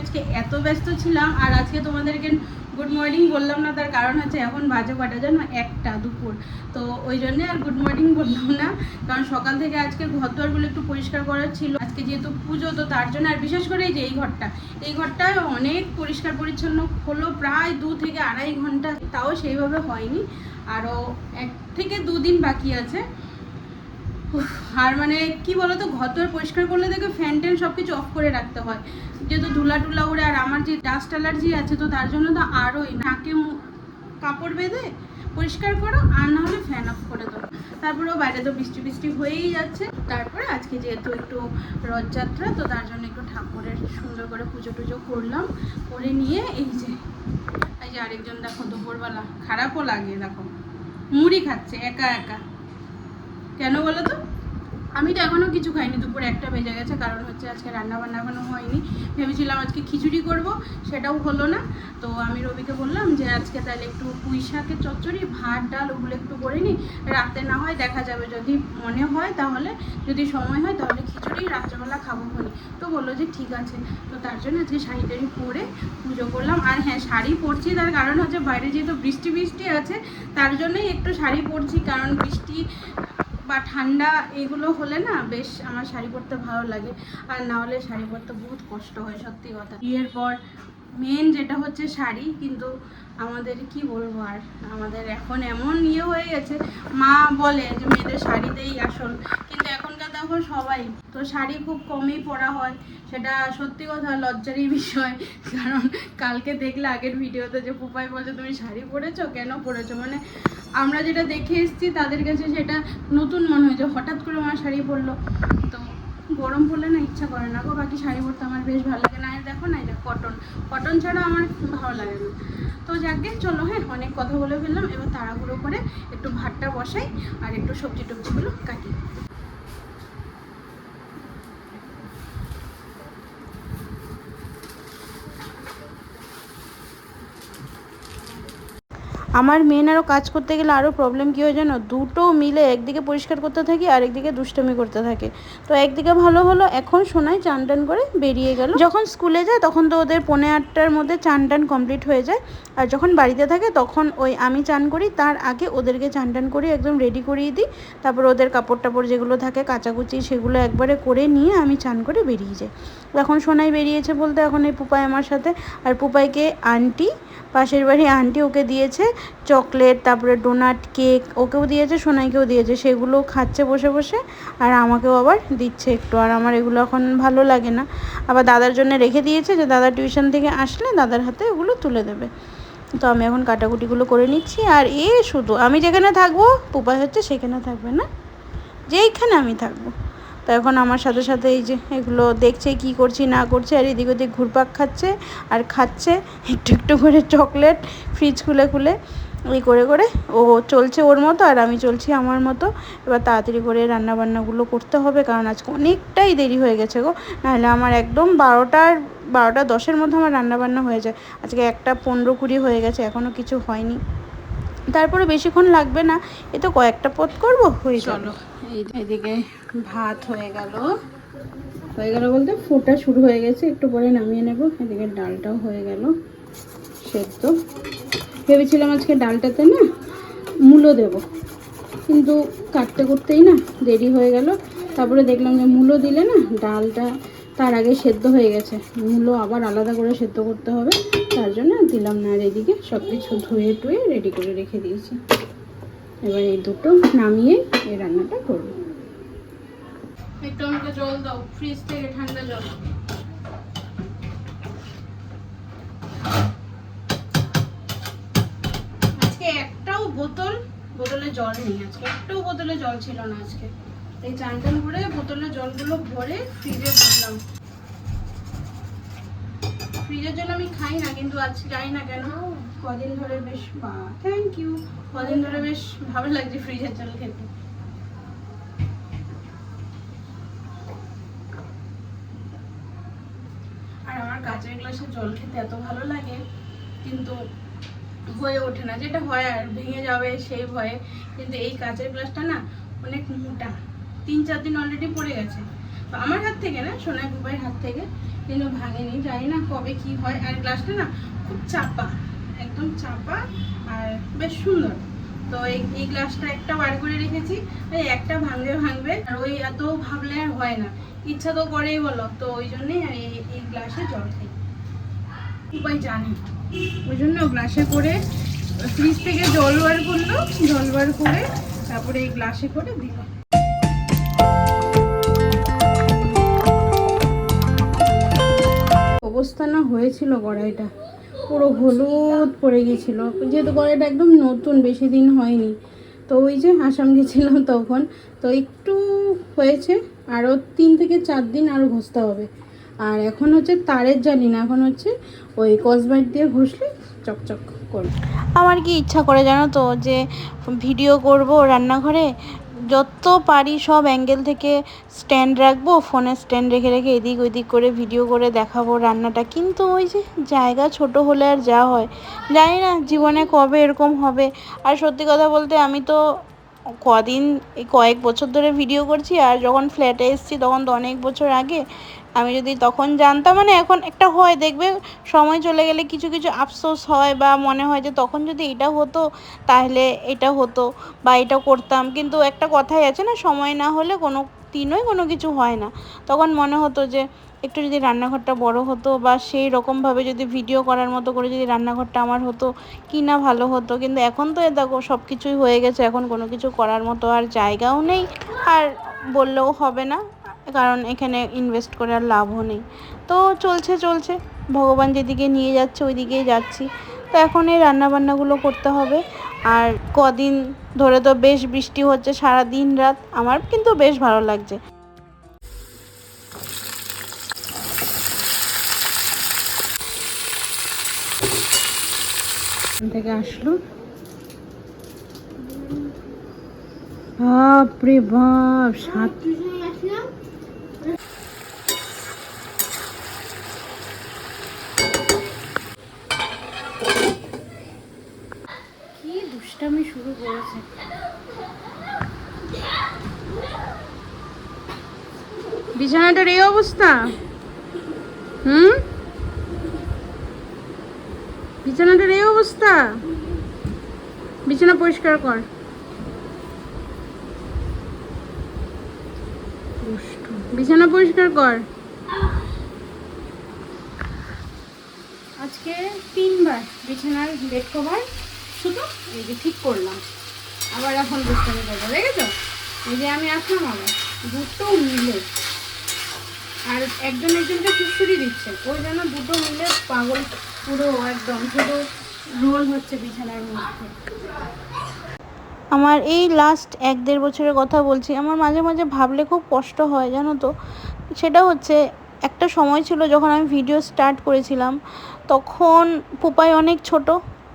আজকে এত ব্যস্ত ছিলাম আর আজকে তোমাদেরকে গুড মর্নিং বললাম না, তার কারণ হচ্ছে এখন বাজে কটা জানো একটা দুপুর। তো ওই জন্যে আর গুড মর্নিং বললাম না, কারণ সকাল থেকে আজকে ঘর দুয়ারগুলো একটু পরিষ্কার করার ছিল। আজকে যেহেতু পুজো, তো তার জন্য আর বিশেষ করে এই যে এই ঘরটা এই ঘরটা অনেক পরিষ্কার পরিচ্ছন্ন হলো প্রায় দু থেকে আড়াই ঘণ্টা, তাও সেইভাবে হয়নি। আরও এক থেকে দুদিন বাকি আছে। আর মানে কি বলতো, ঘর দুয়ার পরিষ্কার করলে দেখে ফ্যান ট্যান সব কিছু অফ করে রাখতে হয়। যেহেতু ধুলা টুলা উড়ে আর আমার যে ডাস্ট অ্যালার্জি আছে, তো তার জন্য তো আরোই নাকে কাপড় বেঁধে পরিষ্কার করো, আর না হলে ফ্যান অফ করে দাও। তারপরেও বাইরে তো বৃষ্টি বৃষ্টি হয়েই যাচ্ছে। তারপরে আজকে যেহেতু একটু রথযাত্রা, তো তার জন্য একটু ঠাকুরের সুন্দর করে পুজো টুজো করলাম। করে নিয়ে এই যে এই যে আরেকজন দেখো দুপুরবেলা, খারাপও লাগে, দেখো। মুড়ি খাচ্ছে, একা একা। কেন বলো তো? আমি তো এখনও কিছু খাইনি, দুপুর একটা বেজে গেছে, কারণ হচ্ছে আজকে রান্না বান্না এখনও হয়নি। ভেবেছিলাম আজকে খিচুড়ি করব, সেটাও হলো না। তো আমি রবিকে বললাম যে আজকে তাহলে একটু পুঁই শাকের চচ্চড়ি, ভাত, ডাল ওগুলো একটু করে নিই। রাতে না হয় দেখা যাবে যদি মনে হয় তাহলে, যদি সময় হয় তাহলে খিচুড়ি, রাত্রেবেলা খাব খনি তো বলল যে ঠিক আছে। তো তার জন্য আজকে শাড়ি টাড়ি পরে পুজো করলাম। আর হ্যাঁ শাড়ি পরছি, তার কারণ হচ্ছে বাইরে যেহেতু বৃষ্টি বৃষ্টি আছে, তার জন্যই একটু শাড়ি পরছি, কারণ বৃষ্টি বা ঠান্ডা এগুলো হলে না বেশ আমার শাড়ি পরতে ভালো লাগে। আর না হলে শাড়ি পরতে বহুত কষ্ট হয়, সত্যি কথা। বিয়ের পর মেন যেটা হচ্ছে শাড়ি, কিন্তু আমাদের কি বলব আর? আমাদের এখন এমন ইয়ে হয়ে গেছে, মা বলে যে মেয়েদের শাড়িতেই আসল, কিন্তু এখনকার দেখো সবাই, তো শাড়ি খুব কমই পরা হয়, সেটা সত্যি কথা লজ্জারই বিষয়, কারণ কালকে দেখলে আগের ভিডিওতে যে পুপাই বলছে, তুমি শাড়ি পরেছো? কেন পরেছো? মানে আমরা যেটা দেখে এসেছি, তাদের কাছে সেটা নতুন মনে হয়েছে, হঠাৎ করে আমার শাড়ি পরলো, তো গরম পড়লে না ইচ্ছা করে না গো, বাকি শাড়ি পরতে আমার বেশ ভালো লাগে। না দেখো না এটা কটন কটন ছাড়া আমার ভালো লাগে না। তো যাকে চলো হ্যাঁ অনেক কথা বলে ফেললাম। এবার তাড়াহুড়ো করে একটু ভাতটা বসাই আর একটু সবজি টবজিগুলো কাটি। আমার মেন আরও কাজ করতে গেলে আরও প্রবলেম কী হয় জানো? দুটো মিলে একদিকে পরিষ্কার করতে থাকি, আর একদিকে দুষ্টমি করতে থাকে। তো একদিকে ভালো হলো, এখন সোনায় চান টান করে বেরিয়ে গেল। যখন স্কুলে যায়, তখন তো ওদের পৌনে আটটার মধ্যে চান টান কমপ্লিট হয়ে যায়। আর যখন বাড়িতে থাকে, তখন ওই আমি চান করি, তার আগে ওদেরকে চান টান করে একদম রেডি করিয়ে দিই। তারপর ওদের কাপড় টাপড় যেগুলো থাকে, কাচাকুচি সেগুলো একবারে করে নিয়ে আমি চান করে বেরিয়ে যাই। এখন সোনাই বেরিয়েছে বলতে এখন এই পুপাই আমার সাথে। আর পুপাইকে আন্টি পাশের বাড়ি আন্টি ওকে দিয়েছে চকলেট তারপরে ডোনাট কেক ওকেও দিয়েছে, সোনাইকেও দিয়েছে সেগুলো খাচ্ছে বসে বসে, আর আমাকেও আবার দিচ্ছে একটু, আর আমার এগুলো এখন ভালো লাগে না। আবার দাদার জন্য রেখে দিয়েছে যে দাদা টিউশন থেকে আসলে দাদার হাতে ওগুলো তুলে দেবে। তো আমি এখন কাটাকুটিগুলো করে নিচ্ছি, আর এ শুধু, আমি যেখানে থাকব, পুপাই হচ্ছে সেখানে থাকবে না, যেইখানে আমি থাকব। তো এখন আমার সাথে সাথে এই যে এগুলো দেখছে কি করছি, না করছি, আর এদিক ওদিক ঘুরপাক খাচ্ছে আর খাচ্ছে, একটু একটু করে চকলেট ফ্রিজ খুলে খুলে এই করে করে ও চলছে ওর মতো আর আমি চলছি আমার মতো। এবার তাড়াতাড়ি করে রান্না বান্নাগুলো করতে হবে কারণ আজকে অনেকটাই দেরি হয়ে গেছে গো। নাহলে আমার একদম বারোটার, বারোটা দশের মধ্যে আমার রান্না বান্না হয়ে যায়। আজকে একটা পনেরো কুড়ি হয়ে গেছে এখনও কিছু হয়নি। তারপরে বেশিক্ষণ লাগবে না। এ তো কয়েকটা পথ করব, হয়ে চলো এদিকে ভাত হয়ে গেল। হয়ে গেল বলতে ফোটা শুরু হয়ে গেছে, একটু পরে নামিয়ে নেব। এদিকে ডালটাও হয়ে গেল, সেদ্ধ। ভেবেছিলাম আজকে ডালটাতে না মূলো দেব, কিন্তু কাটতে করতেই না, দেরি হয়ে গেল। তারপরে দেখলাম যে মূলো দিলে না ডালটা তার আগে সেদ্ধ হয়ে গেছে। মূলো আবার আলাদা করে সেদ্ধ করতে হবে। তার জন্য দিলাম না। আর এদিকে সব কিছু ধুয়ে টুয়ে রেডি করে রেখে দিয়েছি। এবার এই দুটো নামিয়ে এই রান্নাটা করব। একটু আমাকে জল দাও ফ্রিজ থেকে ঠান্ডা জল। আজকে একটাও বোতল, বোতলে জল নেই আজকে। একটাও বোতলে জল ছিল না আজকে। এই চান করে বোতলে জলগুলো ভরে ফ্রিজে ভরলাম। ফ্রিজের জন্য আমি খাই না কিন্তু আজ যাই না কেন। কদিন ধরে বেশ থ্যাংক ইউ কদিন ধরে বেশ ভালো লাগছে ফ্রিজের জল খেতে। আর আমার কাঁচের গ্লাসে জল খেতে এত ভালো লাগে কিন্তু হয়ে ওঠে না। যেটা হয় আর ভেঙে যাবে সেই ভয়ে। কিন্তু এই কাঁচের গ্লাসটা না অনেক মোটা। তিন চার দিন অলরেডি পড়ে গেছে। আমার হাত থেকে না, সোনাই বুবাইয়ের হাত থেকে, কিন্তু ভাঙেনি, জানি না কবে কি হয়। আর গ্লাসটা না খুব চাপা, একদম চাপা আর বেশ সুন্দর। তো এই গ্লাসটা একটা বার করে রেখেছি ওই একটা ভাঙবে ভাঙবে, আর ওই এত ভাবলে আর হয় না। ইচ্ছা তো করেই বলো, তো ওই জন্যই এই গ্লাসে জল খাই। উপায় জানি, ওই জন্য গ্লাসে করে, ফ্রিজ থেকে জল বার করল, জল বার করে তারপরে এই গ্লাসে করে দিল। অবস্থা না হয়েছিল কড়াইটা পুরো হলুদ পড়ে গেছিল। যেহেতু কড়াইটা একদম নতুন, বেশি দিন হয়নি। তো ওই যে আসাম গেছিলাম তখন, তো একটু হয়েছে, আরও তিন থেকে চার দিন আরও ঘষতে হবে। আর এখন হচ্ছে তারের জানি না, এখন হচ্ছে ওই কসবাইট দিয়ে ঘষলে চকচক করবে। আমার কি ইচ্ছা করে জানো তো যে ভিডিও করব রান্নাঘরে? যত পারি সব অ্যাঙ্গেল থেকে স্ট্যান্ড রাখব, ফোনে স্ট্যান্ড রেখে রেখে এদিক ওদিক করে ভিডিও করে দেখাবো রান্নাটা। কিন্তু ওই যে জায়গা ছোট হলে আর যা হয়, জানি না জীবনে কবে এরকম হবে। আর সত্যি কথা বলতে আমি তো কদিন কয়েক বছর ধরে ভিডিও করছি, আর যখন ফ্ল্যাটে এসেছি তখন তো অনেক বছর আগে আমি যদি তখন জানতাম মানে এখন একটা হয়, দেখবে সময় চলে গেলে কিছু কিছু আফসোস হয় বা মনে হয় যে তখন যদি এটা হতো, তাহলে এটা হতো বা এটা করতাম। কিন্তু একটা কথাই আছে না, সময় না হলে কোনো দিনই কোনো কিছু হয় না। তখন মনে হতো যে একটু যদি রান্নাঘরটা বড় হতো বা সেই রকমভাবে যদি ভিডিও করার মতো করে যদি রান্নাঘরটা আমার হতো, কি না ভালো হতো? কিন্তু এখন তো এ দেখো সব কিছুই হয়ে গেছে। এখন কোনো কিছু করার মতো আর জায়গাও নেই। আর বললেও হবে না। কারণ এখানে ইনভেস্ট করে আর লাভও নেই। তো চলছে চলছে। ভগবান যেদিকে নিয়ে যাচ্ছে ওই দিকেই যাচ্ছি। তো এখন এই রান্নাবান্নাগুলো করতে হবে। আর কদিন ধরে তো বেশ বৃষ্টি হচ্ছে সারা দিন রাত। আমার কিন্তু বেশ ভালো লাগছে। থেকে আসলো। বাপরে বাপ, সাত কি দুষ্টামি শুরু করেছে। বিছানাটার এই অবস্থা? হুম? বিছানাটার এই অবস্থা? বিছানা পরিষ্কার কর। বিছানা পরিষ্কার কর। আজকে তিনবার বিছানার বেড কভার এই যে ঠিক করলাম। আবার এখন দুষ্টামি করব দেখেছ? এই যে আমি আসলাম আবার দুটো মিলে। আর একজন একজনকে সুশ্রী দিচ্ছে ওই জন্য দুটো মিলে পাগল পুরো একদম, শুধু রোল হচ্ছে বিছানার মধ্যে। আমার এই লাস্ট এক দেড় বছরের কথা বলছি, আমার মাঝে মাঝে ভাবলে খুব কষ্ট হয়, জানো তো? সেটা হচ্ছে, একটা সময় ছিল যখন আমি ভিডিও স্টার্ট করেছিলাম, তখন পুপাই অনেক ছোট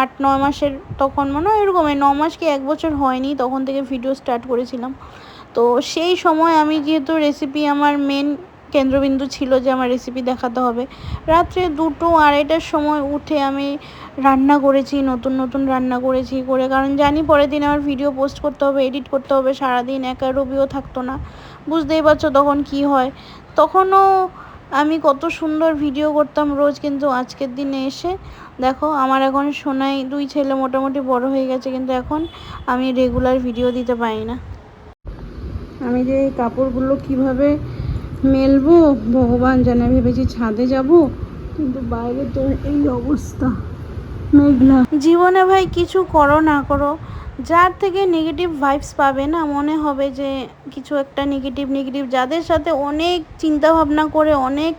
আট, নয় মাসের তখন মনে হয় এরকমই ন মাস কি এক বছর হয়নি, তখন থেকে ভিডিও স্টার্ট করেছিলাম। তো সেই সময় আমি যেহেতু রেসিপি আমার মেন কেন্দ্রবিন্দু ছিল যে আমার রেসিপি দেখাতে হবে, রাত্রে দুটো আড়াইটার সময় উঠে আমি রান্না করেছি, নতুন নতুন রান্না করেছি করে, কারণ জানি পরের দিন আমার ভিডিও পোস্ট করতে হবে এডিট করতে হবে, সারাদিন একা রবিও থাকতো না, বুঝতেই পারছ তখন কি হয়। তখনও আমি কত সুন্দর ভিডিও করতাম রোজ কিন্তু আজকের দিনে এসে। দেখো, আমার এখন সোনাই দুই ছেলে মোটামুটি বড় হয়ে গেছে কিন্তু এখন আমি রেগুলার ভিডিও দিতে পারি না। আমি যে এই কাপড়গুলো কীভাবে মেলবো, ভগবান জানে, ভেবেছি ছাদে যাব, কিন্তু বাইরে তো এই অবস্থা, মেঘলা। জীবনে ভাই কিছু করো না করো যার থেকে নেগেটিভ ভাইবস পাবে না, মনে হবে যে কিছু একটা নেগেটিভ নেগেটিভ যাদের সাথে অনেক চিন্তা ভাবনা করে, অনেক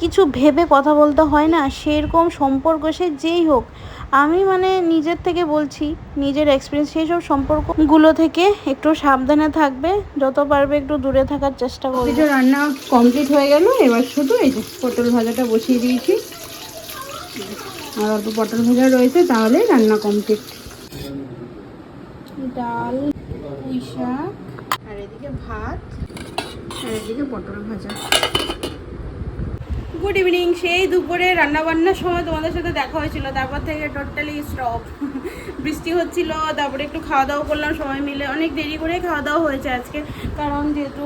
কিছু ভেবে কথা বলতে হয় না, সেরকম সম্পর্ক সে যেই হোক, আমি মানে নিজের থেকে বলছি, নিজের এক্সপিরিয়েন্স সেই সব সম্পর্কগুলো থেকে একটু সাবধানে থাকবে, যত পারবে একটু দূরে থাকার চেষ্টা করবে। কিছু রান্না কমপ্লিট হয়ে গেল, এবার শুধু এই যে পটল ভাজাটা বসিয়ে দিয়েছি। আর অল্প পটল ভাজা রয়েছে তাহলে রান্না কমপ্লিট ডাল পুঁই শাক। আর এদিকে ভাত আর এদিকে পটল ভাজা। গুড ইভিনিং সেই দুপুরে রান্নাবান্নার সময় তোমাদের সাথে দেখা হয়েছিল। তারপর থেকে টোটালি স্টপ বৃষ্টি হচ্ছিল তারপরে একটু খাওয়া দাওয়া করলাম সবাই মিলে। অনেক দেরি করে খাওয়া দাওয়া হয়েছে আজকে। কারণ যেহেতু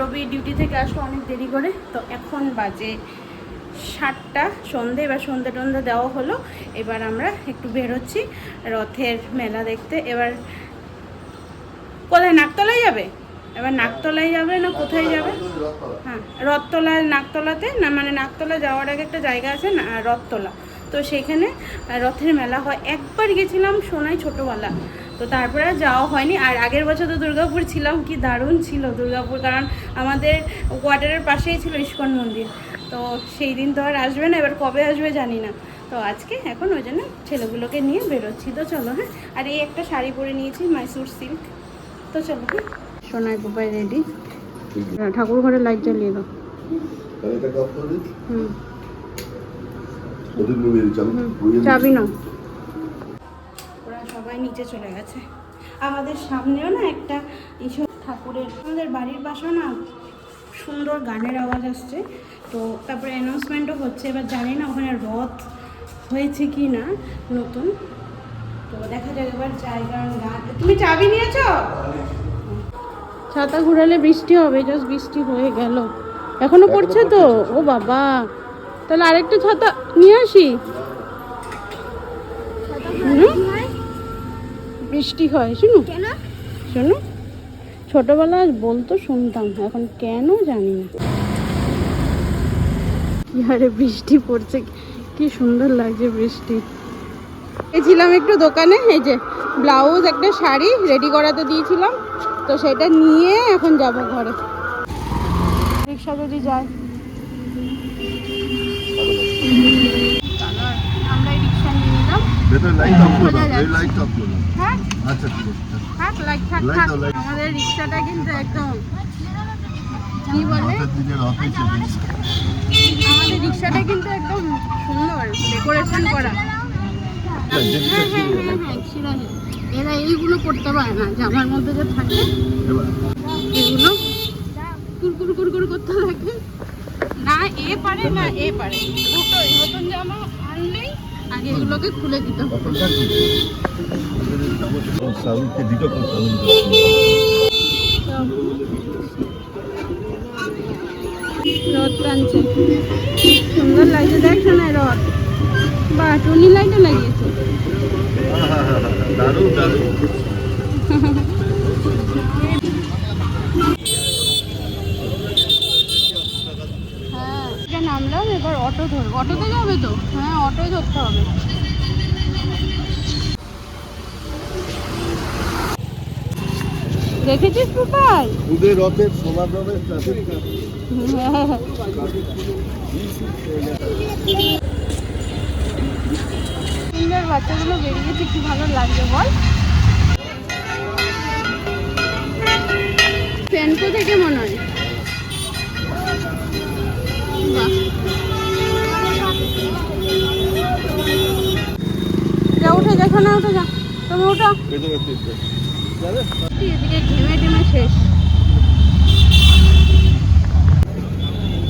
রবি ডিউটি থেকে আসলো অনেক দেরি করে। তো এখন বাজে সাতটা সন্ধে এবার সন্ধে টন্ধে দেওয়া হলো। এবার আমরা একটু বেরোচ্ছি। রথের মেলা দেখতে। এবার কোথায়, নাকতলায় যাবে? এবার নাকতলায় যাবে না কোথায় যাবে? হ্যাঁ রথতলায়, নাকতলাতে? না মানে নাকতলা যাওয়ার আগে একটা জায়গা আছে না রথতলা। তো সেখানে রথের মেলা হয়। একবার গেছিলাম সোনাই ছোটোবেলা। তো তারপরে যাওয়া হয়নি। আর আগের বছর তো দুর্গাপুর ছিলাম। কি দারুণ ছিল দুর্গাপুর। কারণ আমাদের কোয়ার্টারের পাশেই ছিল ইস্কন মন্দির। তো সেই দিন তো আর আসবে না এবার কবে আসবে জানি না। তো আজকে এখন ওই জন্য ছেলেগুলোকে নিয়ে বেরোচ্ছি। তো চলো হ্যাঁ? আর এই একটা শাড়ি পরে নিয়েছি মাইসুর সিল্ক তো চলো হ্যাঁ? সোনার গোপাই রেডি। ঠাকুর ঘরে লাইট জ্বালিয়ে দাও। চাবি। নাও। ওরা সবাই নিচে চলে গেছে। আমাদের সামনেও না একটা ঈশ্বর ঠাকুরের আমাদের বাড়ির পাশেও না সুন্দর গানের আওয়াজ আসছে। তো তারপরে অ্যানাউন্সমেন্টও হচ্ছে এবার জানি না ওখানে রথ হয়েছে কি না নতুন। তো দেখা যাক এবার যাই কারণ গান তুমি চাবি নিয়েছো? ছাতা ঘুরালে বৃষ্টি হবে জাস্ট বৃষ্টি হয়ে গেল। এখনও পড়ছে তো? ও বাবা। তাহলে আরেকটা ছাতা নিয়ে আসি? বৃষ্টি হয় শুনু। শোনো। ছোটবেলায় বলতো শুনতাম এখন কেন জানি না। কি হারে বৃষ্টি পড়ছে কি সুন্দর লাগছে বৃষ্টি। গেছিলাম একটু দোকানে এই যে ব্লাউজ একটা শাড়ি রেডি করাতে দিয়েছিলাম তো সেটা নিয়ে এখন যাব ঘরে। রিক্সা যদি যায়। আমরা রিক্সা নিয়ে নিলাম। ভেতরে লাইট অফ করে দাও এই লাইট অফ করে দাও। হ্যাঁ? আচ্ছা ঠিক আছে থাক লাইট থাক থাক। আমাদের রিক্সাটা কিন্তু একদম কি বলে আমাদের রিক্সাটা কিন্তু একদম সুন্দর ডেকোরেশন করা। হ্যাঁ হ্যাঁ হ্যাঁ হ্যাঁ ছিঁড়ানি। এরা এইগুলো করতে পারে না জামার মধ্যে যে থাকে এগুলো কুরকুর কুরকুর করতে থাকে। না এ পারে না এ পারে। দুটোই নতুন জামা আনলেই আগে এগুলোকে খুলে দিতে হবে। রথ টানছে। সুন্দর লাগছে দেখ না রথ? বা টুনি লাইটও লাগিয়েছে। হ্যাঁ নামলাম এবার অটো ধরবো। অটোতে যাবে তো? হ্যাঁ অটোই ধরতে হবে। দেখেছিস ওদের রথের ট্রাফিক সুন্দর বাচ্চাগুলো বেরিয়েছে কি ভালো লাগছে বল। সেন্টো থেকে মনে হয়। যা উঠে যা না উঠে যা। তুমি উঠো। যাবে এদিকে ঘেমে টেমে শেষ কোথায় যাবেন রথতলার মেলা এখানেই নামবো যেখানে রথ সেখানেই নামবো আসতে পারতাম না হ্যাঁ ঠিক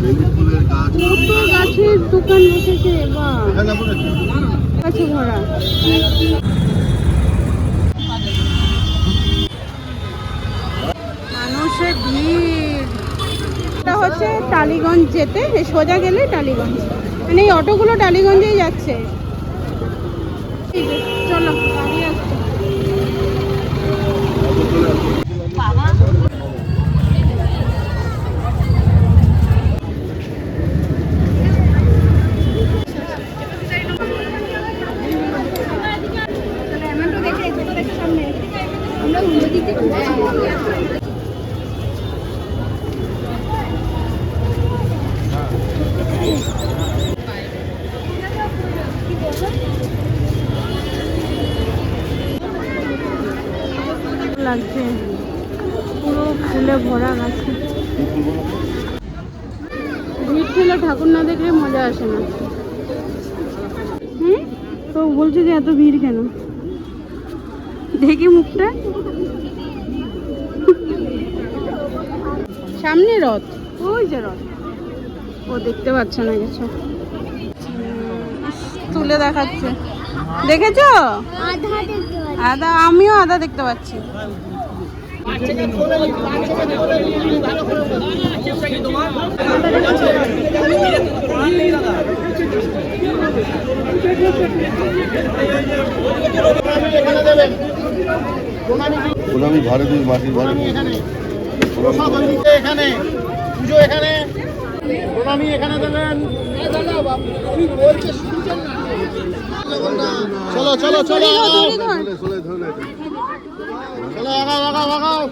কত গাছের দোকান বসেছে গাছে ভরা। মানুষের ভিড়। এটা হচ্ছে টালিগঞ্জ যেতে সোজা গেলে টালিগঞ্জ। মানে এই অটোগুলো টালিগঞ্জেই যাচ্ছে। ঠিক আছে, চলো গাড়ি আসছে তাহলে এমনটা দেখে এগুলো দেখে সামনে আমরা উল্টো দিকে লাগছে পুরো ফুলে ভরা গাছে ভিড় ঠাকুর না দেখলে মজা আসে না। হুম? তো বলছে যে এত ভিড় কেন? দেখি মুখটা। সামনে রথ। ওই যে রথ। ও দেখতে পাচ্ছে না কিছু। তুলে দেখাচ্ছে। দেখেছ? আদা আমিও আদা দেখতে পাচ্ছি। মাটির এখানে পুজো এখানে প্রণামী এখানে দেবেন। চলো চলো চলো। আগাও আগাও আগাও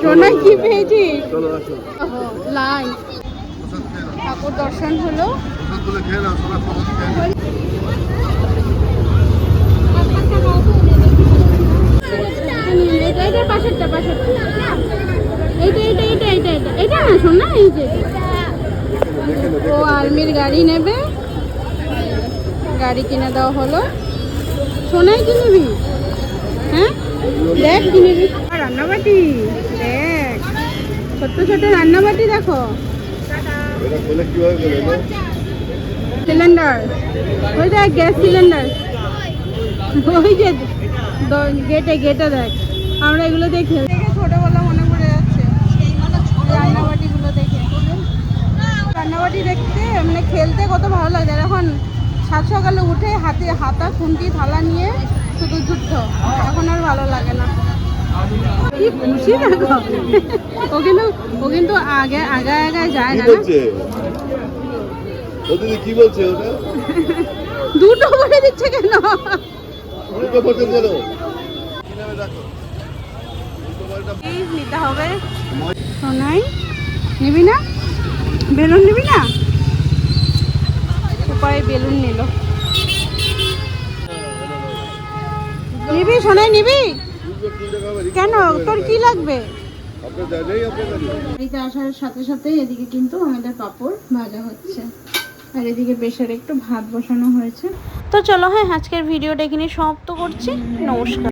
সোনা কি পেয়েছিস লাই। ঠাকুর দর্শন হলো। নাও। এটা এটা পাশেরটা পাশেরটা। এইটা এইটা এইটা এইটা এইটা এটা না এই যে। ও আর্মির গাড়ি নেবে। গাড়ি কিনে দেওয়া হলো। সোনাই কিনবি? হ্যাঁ? দেখ কিনবি। রান্নাবাটি, দেখ। ছোট্ট ছোট রান্নাবাটি দেখো। সিলিন্ডার। ওই দেখ, গ্যাস সিলিন্ডার। ওই যে গেটে গেটে দেখ। আমরা এগুলো দেখে দেখে ছোটবেলা মনে পড়ে যাচ্ছে রান্নাবাটিগুলো দেখে রান্নাবাটি দেখতে মানে খেলতে কত ভালো লাগে। আর এখন সাত সকালে উঠে হাতে হাতা খুন্তি থালা নিয়ে শুধু যুদ্ধ। এখন আর ভালো লাগে না। কি খুশি দেখো ও কিন্তু ও কিন্তু আগে আগে আগে যায় না না? ও দিদি কি বলছে ওটা? দুটো করে দিচ্ছে কেন? দুটো বলো নিতে হবে। সোনাই নিবি না? বেলুন নিবি না? উপায় বেলুন নিল। নিবি সোনাই নিবি? কেন? তোর কি লাগবে? বাড়িতে আসার সাথে সাথে এদিকে কিন্তু আমাদের পাপড় ভাজা হচ্ছে। আর এদিকে প্রেশারে একটু ভাত বসানো হয়েছে। তো চলো হ্যাঁ আজকের ভিডিওটা এখানে সমাপ্ত করছি। নমস্কার।